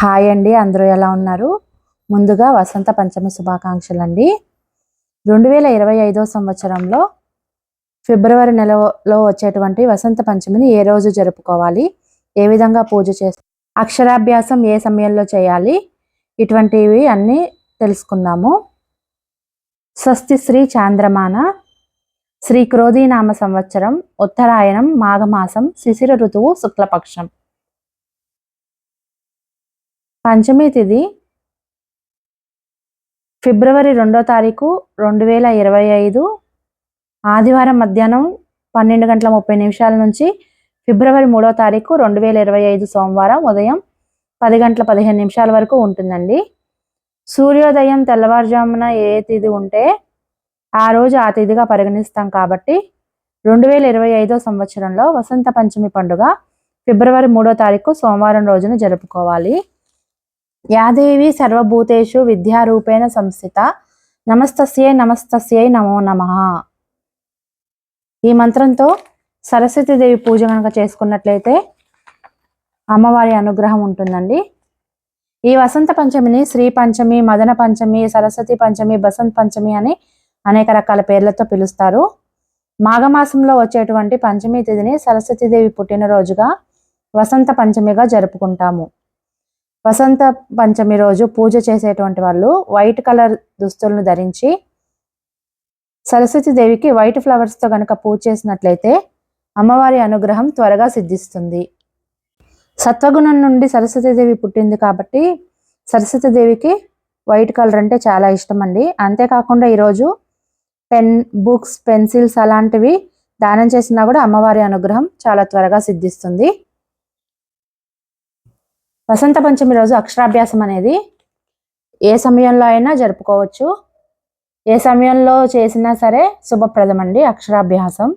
Hi అండి అందరూ ఎలా ఉన్నారు? ముందుగా వసంత పంచమి శుభాకాంక్షలు అండి రెండు వేల ఇరవై ఐదో సంవత్సరంలో ఫిబ్రవరి నెలలో వచ్చేటువంటి వసంత పంచమిని ఏ రోజు జరుపుకోవాలి? ఏ విధంగా పూజ చేసి అక్షరాభ్యాసం ఏ సమయంలో చేయాలి? ఇటువంటివి అన్నీ తెలుసుకుందాము. స్వస్తి శ్రీ చాంద్రమాన శ్రీ క్రోధీనామ సంవత్సరం ఉత్తరాయణం మాఘమాసం శిశిర ఋతువు శుక్లపక్షం. పంచమి తిథి ఫిబ్రవరి రెండో తారీఖు రెండు వేల ఇరవై ఐదు. ఆదివారం మధ్యాహ్నం పన్నెండు గంటల ముప్పై నిమిషాల నుంచి ఫిబ్రవరి మూడో తారీఖు రెండు వేల ఇరవై ఐదు సోమవారం ఉదయం పది గంటల పదిహేను నిమిషాల వరకు ఉంటుందండి. సూర్యోదయం తెల్లవారుజామున ఏ తిథి ఉంటే ఆ రోజు ఆ తిథిగా పరిగణిస్తాం కాబట్టి రెండు వేల ఇరవై ఐదో సంవత్సరంలో వసంత పంచమి పండుగ ఫిబ్రవరి మూడో తారీఖు సోమవారం రోజున జరుపుకోవాలి. యాదేవి సర్వభూతేషు విద్యారూపేణ సంస్థిత. నమస్తస్యై నమస్తస్యై నమో నమ. ఈ మంత్రంతో సరస్వతీదేవి పూజ కనుక చేసుకున్నట్లయితే అమ్మవారి అనుగ్రహం ఉంటుందండి. ఈ వసంత పంచమిని శ్రీ పంచమి మదన పంచమి సరస్వతి పంచమి బసంత్ పంచమి అని అనేక రకాల పేర్లతో పిలుస్తారు. మాఘమాసంలో వచ్చేటువంటి పంచమి తిథిని సరస్వతీదేవి పుట్టినరోజుగా వసంత పంచమిగా జరుపుకుంటాము. వసంత పంచమి రోజు పూజ చేసేటువంటి వాళ్ళు వైట్ కలర్ దుస్తులను ధరించి సరస్వతీదేవికి వైట్ ఫ్లవర్స్తో కనుక పూజ చేసినట్లయితే అమ్మవారి అనుగ్రహం త్వరగా సిద్ధిస్తుంది. సత్వగుణం నుండి సరస్వతీదేవి పుట్టింది కాబట్టి సరస్వతీదేవికి వైట్ కలర్ అంటే చాలా ఇష్టం అండి. అంతేకాకుండా ఈరోజు పెన్ బుక్స్ పెన్సిల్స్ అలాంటివి దానం చేసినా కూడా అమ్మవారి అనుగ్రహం చాలా త్వరగా సిద్ధిస్తుంది. వసంత పంచమి రోజు అక్షరాభ్యాసం అనేది ఏ సమయంలో అయినా జరుపుకోవచ్చు. ఏ సమయంలో చేసినా సరే శుభప్రదం అండి అక్షరాభ్యాసం.